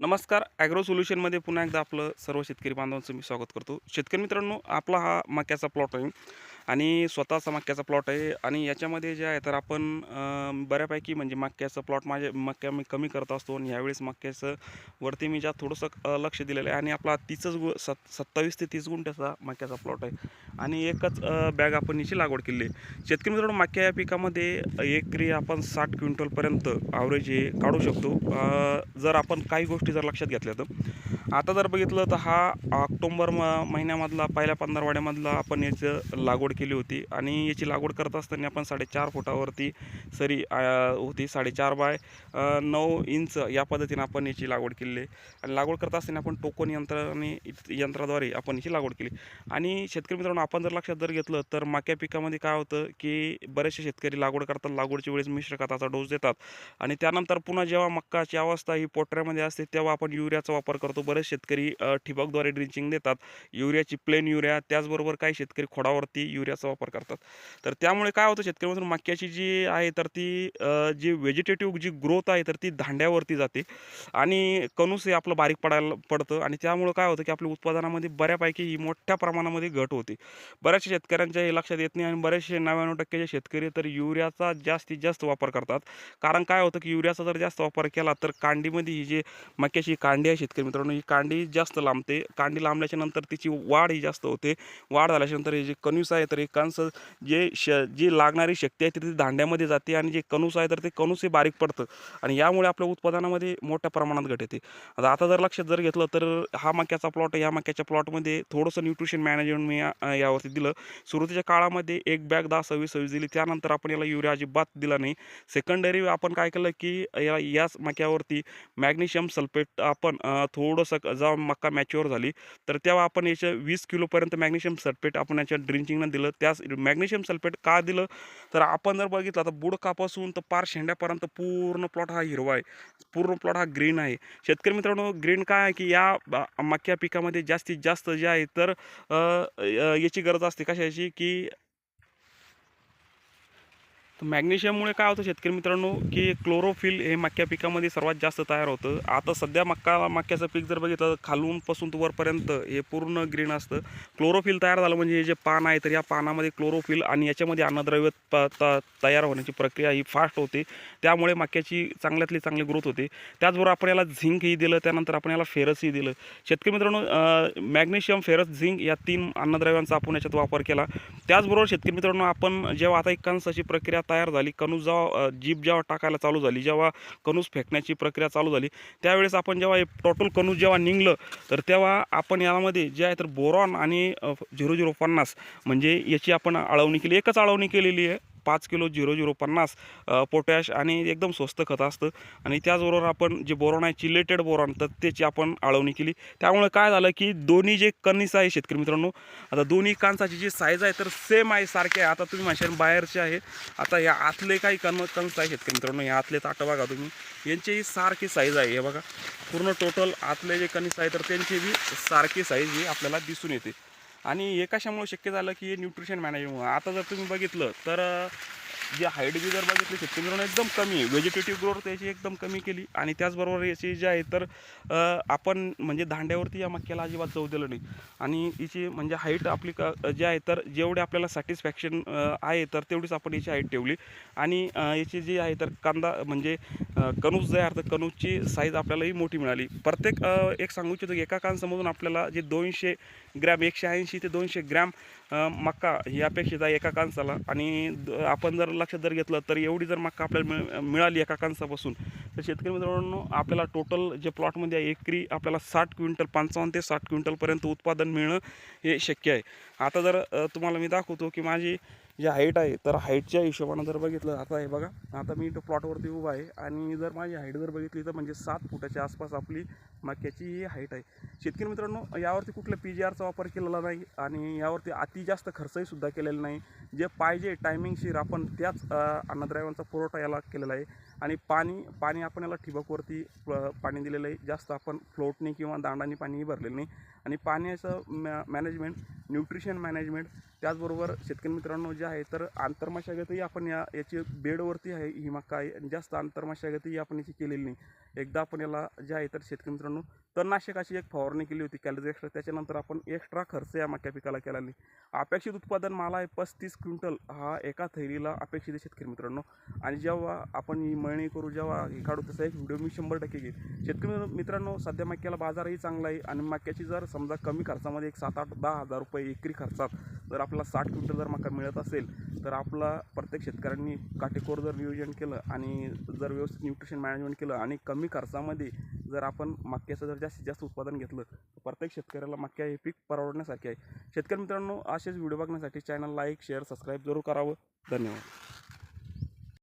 नमस्कार ॲग्रो सोल्युशनमध्ये पुन्हा एकदा आपलं सर्व शेतकरी बांधवांचं मी स्वागत करतो. शेतकरी मित्रांनो आपला हा मक्याचा प्लॉट आहे. आणि स्वतःचा मक्याचा प्लॉट आहे. आणि याच्यामध्ये जे आहे तर आपण बऱ्यापैकी म्हणजे मक्याचं प्लॉट माझे मक्या मी कमी करत असतो आणि यावेळेस मक्याचं वरती मी ज्या थोडंसं लक्ष दिलेलं आहे आणि आपला तीसच गु सत् सत्तावीस ते तीस गुंठ्याचा मक्याचा प्लॉट आहे. आणि एकच बॅग आपण याची लागवड केली आहे. शेतकरी मित्रांनो मक्या या पिकामध्ये एकरी आपण साठ क्विंटलपर्यंत ॲव्हरेज हे काढू शकतो. जर आपण काही गोष्टी जर लक्षात घेतल्या तर. आता जर बघितलं तर हा ऑक्टोंबर म महिन्यामधला पहिल्या पंधरवाड्यामधला आपण याचं लागवड केली होती आणि याची लागवड करत असताना आपण साडेचार फुटावरती सरी होती. साडेचार बाय नऊ इंच या पद्धतीने आपण याची लागवड केलेली आहे आणि लागवड करत असताना आपण टोकन यंत्राने यंत्राद्वारे आपण याची लागवड केली. आणि शेतकरी मित्रांनो आपण जर लक्षात जर घेतलं तर मक्या पिकामध्ये काय होतं की बरेचसे शेतकरी लागवड करतात. लागवडच्या वेळेस मिश्र खताचा डोस देतात. आणि त्यानंतर पुन्हा जेव्हा मक्काची अवस्था ही पोटऱ्यामध्ये असते तेव्हा आपण युरियाचा वापर करतो. बरेच शेतकरी ठिबकद्वारे ड्रिंचिंग देतात. युरियाची प्लेन युरिया त्याचबरोबर काही शेतकरी खोडावरती युरिया युरियाचा वापर करतात. तर त्यामुळे काय होतं शेतकरी मक्याची जी आहे तर ती जी व्हेजिटेटिव्ह जी ग्रोथ आहे तर ती धांड्यावरती जाते. आणि कणूस हे आपलं बारीक पडायला पडतं आणि त्यामुळं काय होतं की आपल्या उत्पादनामध्ये बऱ्यापैकी ही मोठ्या प्रमाणामध्ये घट होते. बऱ्याचशा शेतकऱ्यांच्या हे लक्षात येत नाही आणि बरेचसे नव्याण्णव टक्केचे शेतकरी तर युरियाचा जास्तीत जास्त वापर करतात. कारण काय होतं की युरियाचा जर जास्त वापर केला तर कांडीमध्ये ही जी मक्याची कांडी आहे शेतकरी मित्रांनो ही कांडी जास्त लांबते. कांडी लांबल्याच्या नंतर तिची वाढ ही जास्त होते. वाढ झाल्याच्यानंतर हे जे कणूस आहे तर हे जे श जी लागणारी शक्ती आहे ती ती दांड्यामध्ये जाते आणि जे कणूस आहे तर ते कणूस हे बारीक पडतं. आणि यामुळे आपल्या उत्पादनामध्ये मोठ्या प्रमाणात घट येते. आता आता जर लक्षात जर घेतलं तर हा मक्याचा प्लॉट या मक्याच्या प्लॉटमध्ये थोडंसं न्यूट्रिशन मॅनेजमेंट मी या- यावरती दिलं. सुरुवातीच्या काळामध्ये एक बॅग दहा सव्वीस सव्वीस दिली. त्यानंतर आपण याला युरिया अजिबात दिला नाही. सेकंडरी आपण काय केलं की याला याच मक्यावरती मॅग्नेशियम सल्फेट आपण थोडंसं क- जेव्हा मक्का मॅच्युअर झाली तर तेव्हा आपण याच्या वीस किलोपर्यंत मॅग्नेशियम सल्फेट आपण याच्या ड्रिंचिंगनं दिलं. त्याच मॅग्नेशियम सल्फेट का दिलं? तर आपण जर बघितलं तर बुडकापासून तर पार शेंड्यापर्यंत पूर्ण प्लॉट हा हिरवा आहे. पूर्ण प्लॉट हा ग्रीन आहे. शेतकरी मित्रांनो ग्रीन काय आहे की या ब- मक्या पिकामध्ये जास्तीत जास्त जे आहे तर याची गरज असते कशाची? की तर मॅग्नेशियममुळे काय होतं शेतकरी मित्रांनो की क्लोरोफिल हे मक्या पिकामध्ये सर्वात जास्त तयार होतं. आता सध्या मक्का मक्याचं पीक जर बघितलं तर खालून वरपर्यंत हे पूर्ण ग्रीन असतं. क्लोरोफिल तयार झालं म्हणजे हे जे पान आहे तर या पानामध्ये क्लोरोफिल आणि याच्यामध्ये अन्नद्रव्य प- त- तयार होण्याची प्रक्रिया ही फास्ट होते. त्यामुळे मक्याची चांगल्यातली चांगली ग्रोथ होते. त्याचबरोबर आपण याला झिंकही दिलं त्यानंतर आपण याला फेरसही दिलं. शेतकरी मित्रांनो मॅग्नेशियम फेरस झिंक या तीन अन्नद्रव्यांचा आपण याच्यात वापर केला. त्याचबरोबर शेतकरी मित्रांनो आपण जेव्हा आता एक कणसाची प्रक्रिया तयार झाली. कणूस जेव्हा जीप जीभ जेव्हा टाकायला चालू झाली जेव्हा कणूस फेकण्याची प्रक्रिया चालू झाली त्यावेळेस आपण जेव्हा हे टोटल कणूस जेव्हा निघलं तर तेव्हा आपण यामध्ये जे आहे तर बोरॉन आणि झिरो झिरो पन्नास म्हणजे याची आपण आळवणी केली. एकच आळवणी केलेली आहे. पाच किलो झिरो झिरो पन्नास पोटॅश आणि एकदम स्वस्त खत असतं. आणि त्याचबरोबर आपण जे बोरॉन आहे चिलेटेड बोरॉन तर त्याची आपण आळवणी केली. त्यामुळे काय झालं की दोन्ही जे कणीस आहे शेतकरी मित्रांनो आता दोन्ही कांसाची जी साईज आहे तर सेम आहे सारखे आहे. आता तुम्ही म्हणशाल बाहेरचे आहे. आता या आतले काही कण कणस आहे शेतकरी मित्रांनो या आतले ताटं बघा तुम्ही. यांचीही सारखी साईज आहे हे बघा. पूर्ण टोटल आतले जे कणीस आहे तर त्यांची बी सारखी साईज ही आपल्याला दिसून येते. आणि हे कशामुळे शक्य झालं की हे न्यूट्रिशन मॅनेजमेंट आता जर तुम्ही बघितलं तर जे हाईट बी जर बघितली शेतकरी एकदम कमी आहे. व्हेजिटेटिव्ह ग्रोथ याची एकदम कमी केली. आणि त्याचबरोबर याची जी आहे तर आपण म्हणजे दांड्यावरती या मक्याला अजिबात जाऊ दिलं नाही. आणि हिची म्हणजे हाईट आपली क जे आहे तर जेवढे आपल्याला सॅटिस्फॅक्शन आहे तर तेवढीच आपण याची हाईट ठेवली. आणि याची जी आहे तर कांदा म्हणजे कणूस जे आहे तर कणूसची साईज आपल्यालाही मोठी मिळाली. प्रत्येक एक सांगू इच्छितो की एका कांसामधून आपल्याला जे दोनशे ग्रॅम एकशे ऐंशी ते दोनशे ग्रॅम मक्का ही अपेक्षित आहे एका कांसाला. आणि द- आपण जर लक्षात जर घेतलं तर एवढी जर मक्का आपल्याला मिळ मिळाली एका कांसापासून तर शेतकरी मित्रांनो आपल्याला टोटल जे प्लॉटमध्ये आहे एकरी आपल्याला साठ क्विंटल पंचावन्न ते साठ क्विंटलपर्यंत उत्पादन मिळणं हे शक्य आहे. आता जर तुम्हाला मी दाखवतो की माझी जी हाईट आहे तर हाईटच्या हिशोबानं जर बघितलं आता हे बघा आता मी इथं प्लॉटवरती उभा आहे आणि जर माझी हाईट जर बघितली तर म्हणजे सात फुटाच्या आसपास आपली मक्याची ही हाईट आहे. शेतकरी मित्रांनो यावरती कुठल्या पी जी आरचा वापर केलेला नाही आणि यावरती अति जास्त खर्चही सुद्धा केलेला नाही. जे पाहिजे टायमिंगशीर आपण त्याच अ, अन्नद्रव्यांचा पुरवठा याला केलेला आहे. आणि पाणी पाणी आपण याला ठिबकवरती प- पाणी दिलेलं आहे. जास्त आपण फ्लोटने किंवा दांडाने पाणीही भरलेलं नाही. आणि पाण्याचं मॅ मॅनेजमेंट न्यूट्रिशन मॅनेजमेंट त्याचबरोबर शेतकरी मित्रांनो जे आहे तर आंतरमशागतही आपण या याची बेडवरती आहे ही मका आहे. आणि जास्त आंतरमशागतही आपण याची केलेली नाही. एकदा आपण याला जे आहे तर शेतकरी मित्रांनो तणनाशकाची एक फवारणी केली होती कॅलरी एक्स्ट्रा त्याच्यानंतर आपण एक्स्ट्रा खर्च या मक्या पिकाला केला नाही. अपेक्षित उत्पादन माल आहे पस्तीस क्विंटल हा एका थैलीला अपेक्षित आहे शेतकरी मित्रांनो. आणि जेव्हा आपण ही मळणी करू जेव्हा हे काढू तसा एक व्हिडिओ मी शंभर टक्के घेईन. शेतकरी मित्रांनो सध्या मक्याला बाजारही चांगला आहे आणि मक्याची जर समजा कमी खर्चामध्ये एक सात आठ दहा हजार रुपये एकरी खर्चात जर आपल्याला साठ क्विंटल जर मका मिळत असेल असेल तर आपला प्रत्येक शेतकऱ्यांनी काटेकोर जर नियोजन केलं आणि जर व्यवस्थित न्यूट्रिशन मॅनेजमेंट केलं आणि कमी खर्चामध्ये जर आपण मक्याचं जर जास्तीत जास्त उत्पादन घेतलं तर प्रत्येक शेतकऱ्याला मक्या हे पीक परवडण्यासारखे आहे. शेतकरी मित्रांनो असेच व्हिडिओ बघण्यासाठी चॅनल लाईक शेअर सबस्क्राईब जरूर करावं. धन्यवाद.